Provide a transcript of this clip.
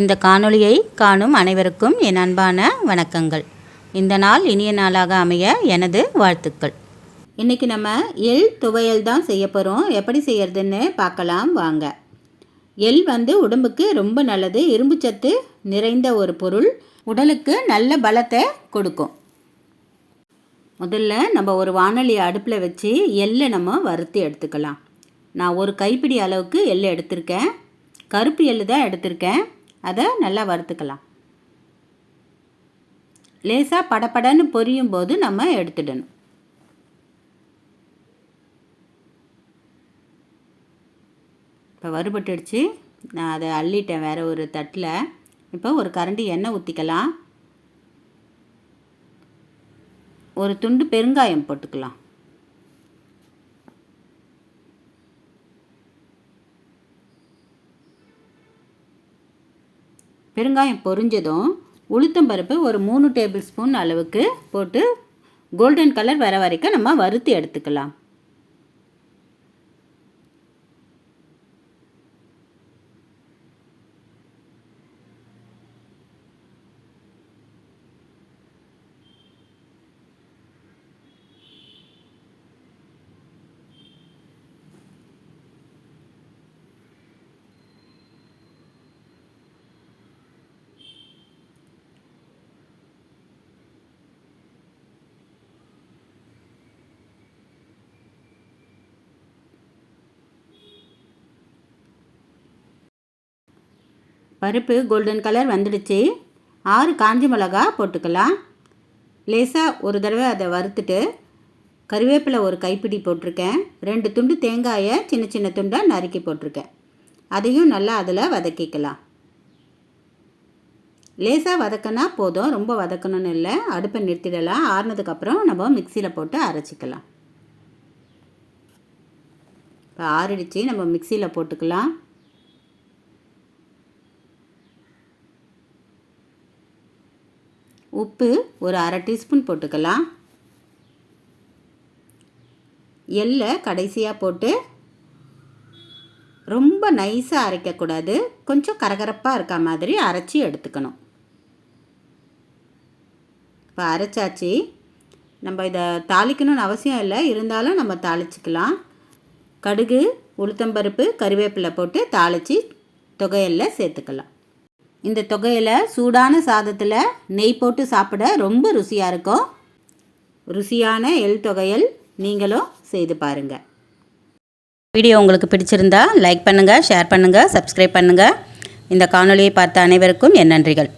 இந்த காணொளியை காணும் அனைவருக்கும் என் அன்பான வணக்கங்கள். இந்த நாள் இனிய நாளாக அமைய எனது வாழ்த்துக்கள். இன்றைக்கி நம்ம எள் துவையல் தான் செய்ய போகிறோம் எப்படி செய்யறதுன்னு பார்க்கலாம் வாங்க. எள் வந்து உடம்புக்கு ரொம்ப நல்லது. இரும்பு சத்து நிறைந்த ஒரு பொருள். உடலுக்கு நல்ல பலத்தை கொடுக்கும். முதல்ல நம்ம ஒரு வானொலி அடுப்பில் வச்சு எள்ளை நம்ம வறுத்து எடுத்துக்கலாம். நான் ஒரு கைப்பிடி அளவுக்கு எள்ளை எடுத்திருக்கேன். கருப்பு எள்ளு தான் எடுத்திருக்கேன். அதை நல்லா வறுத்துக்கலாம். லேசாக படபடன்னு பொரியும் போது நம்ம எடுத்துடணும். இப்போ வறுபட்டுடுச்சு. நான் அதை அள்ளிட்டேன் வேறு ஒரு தட்டில். இப்போ ஒரு கரண்டி எண்ணெய் ஊற்றிக்கலாம் ஒரு துண்டு பெருங்காயம் போட்டுக்கலாம். பெருங்காயம் பொரிஞ்சதும் உளுத்தம்பருப்பு ஒரு மூணு டேபிள் ஸ்பூன் அளவுக்கு போட்டு கோல்டன் கலர் வர வரைக்கும் நம்ம வறுத்து எடுத்துக்கலாம். பருப்பு கோல்டன் கலர் வந்துடுச்சு. ஆறு காஞ்சி மிளகா போட்டுக்கலாம். லேசாக ஒரு தடவை அதை வறுத்துட்டு கருவேப்பிலை ஒரு கைப்பிடி போட்டிருக்கேன். ரெண்டு துண்டு தேங்காயை சின்ன சின்ன துண்டாக நறுக்கி போட்டிருக்கேன். அதையும் நல்லா அதில் வதக்கிக்கலாம். லேசாக வதக்கினா போதும் ரொம்ப வதக்கணும்னு இல்லை. அடுப்பை நிறுத்திடலாம். ஆறுனதுக்கப்புறம் நம்ம மிக்சியில் போட்டு அரைச்சிக்கலாம். இப்போ ஆறிடுச்சு. நம்ம மிக்சியில் போட்டுக்கலாம். உப்பு ஒரு அரை டீஸ்பூன் போட்டுக்கலாம். எள்ளை கடைசியாக போட்டு ரொம்ப நைஸாக அரைக்கக்கூடாது. கொஞ்சம் கரகரப்பாக இருக்க மாதிரி அரைச்சி எடுத்துக்கணும். இப்போ அரைச்சாச்சு. நம்ம இதை தாளிக்கணும்னு அவசியம் இல்லை. இருந்தாலும் நம்ம தாளிச்சிக்கலாம். கடுகு உளுத்தம்பருப்பு கருவேப்பிலை போட்டு தாளித்து தொகையில் சேர்த்துக்கலாம். இந்த தொகையில் சூடான சாதத்தில் நெய் போட்டு சாப்பிட ரொம்ப ருசியாக இருக்கும். ருசியான எள் தொகையல் நீங்களும் செய்து பாருங்கள் வீடியோ உங்களுக்கு பிடிச்சிருந்தா லைக் பண்ணுங்கள் ஷேர் பண்ணுங்கள் சப்ஸ்கிரைப் பண்ணுங்கள் இந்த காணொலியை பார்த்த அனைவருக்கும் என் நன்றிகள்.